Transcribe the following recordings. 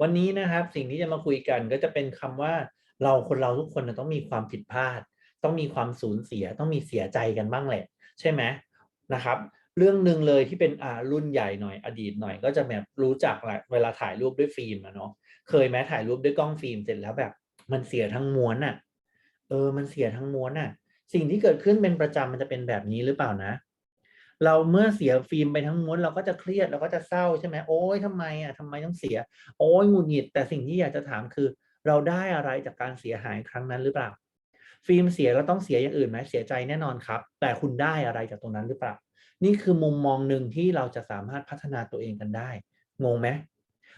วันนี้นะครับสิ่งที่จะมาคุยกันก็จะเป็นคำว่าเราคนเราทุกคนต้องมีความผิดพลาด ต้องมีความสูญเสียต้องมีเสียใจกันบ้างแหละ ใช่ไหมนะครับ เรื่องหนึ่งเลยที่เป็นอ่ารุ่นใหญ่หน่อยอดีตหน่อย ก็จะแบบรู้จักแหละเวลาถ่ายรูปด้วยฟิล์มอะเนาะเคยไหมถ่ายรูปด้วยกล้องฟิล์มเสร็จแล้วแบบ มันเสียทั้งม้วนอะเออมันเสียทั้งม้วนอะสิ่งที่เกิดขึ้นเป็นประจำมันจะเป็นแบบนี้หรือเปล่านะ เราเมื่อเสียฟิล์มไปทั้งม้วนเราก็จะเครียดเราก็จะเศร้าใช่ไหมโอ้ยทำไมอะทำไมต้องเสีย โอ้ยหงุดหงิด แต่สิ่งที่อยากจะถามคือ เราได้อะไรจากการเสียหายครั้งนั้นหรือเปล่า ฟิล์มเสียเราต้องเสียอย่างอื่นไหมเสียใจแน่นอนครับ แต่คุณได้อะไรจากตรงนั้นหรือเปล่า นี่คือมุมมองหนึ่งที่เราจะสามารถพัฒนาตัวเองกันได้งงไหม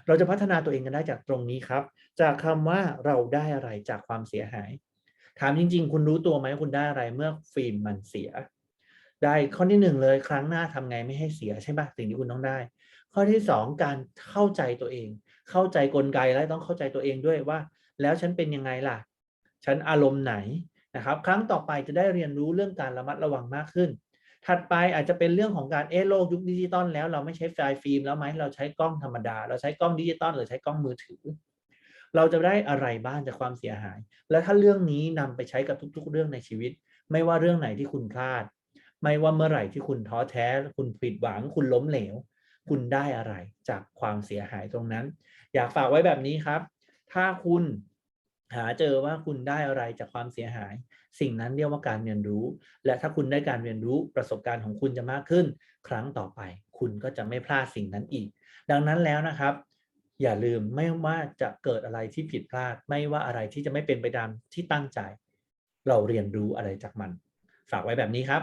เราจะพัฒนาตัวเองกันได้จากตรงนี้ครับ จากคำว่าเราได้อะไรจากความเสียหาย ถามจริง ๆ คุณรู้ตัวไหมคุณได้อะไรเมื่อฟิล์มมันเสีย ได้ข้อที่หนึ่งเลยครั้งหน้าทำไงไม่ให้เสียใช่ปะสิ่งที่คุณต้องได้ ข้อที่สองการเข้าใจตัวเอง เข้าใจกลไกและต้องเข้าใจตัวเองด้วยว่า แล้วฉันเป็นยังไงล่ะ ฉันอารมณ์ไหนนะครับ ครั้งต่อไปจะได้เรียนรู้เรื่องการระมัดระวังมากขึ้น ถัดไปอาจจะเป็นเรื่องของการเอะโลกยุคดิจิตอลแล้วเราไม่ใช้ไฟล์ฟิล์มแล้วไหมเราใช้กล้องธรรมดา เราใช้กล้องดิจิตอลหรือใช้กล้องมือถือ เราจะได้อะไรบ้างจากความเสียหาย และถ้าเรื่องนี้นำไปใช้กับทุก ๆ เรื่องในชีวิต ไม่ว่าเรื่องไหนที่คุณพลาด ไม่ว่าเมื่อไหร่ที่คุณท้อแท้ คุณผิดหวัง คุณล้มเหลว คุณได้อะไรจากความเสียหายตรงนั้น อยากฝากไว้แบบนี้ครับ ถ้าคุณหาเจอว่าคุณได้อะไรจากความเสียหาย สิ่งนั้นเรียกว่าการเรียนรู้ และถ้าคุณได้การเรียนรู้ประสบการณ์ของคุณจะมากขึ้น ครั้งต่อไป คุณก็จะไม่พลาดสิ่งนั้นอีก ดังนั้นแล้วนะครับ อย่าลืมไม่ว่าจะเกิดอะไรที่ผิดพลาด ไม่ว่าอะไรที่จะไม่เป็นไปตามที่ตั้งใจ เราเรียนรู้อะไรจากมัน ฝากไว้แบบนี้ครับ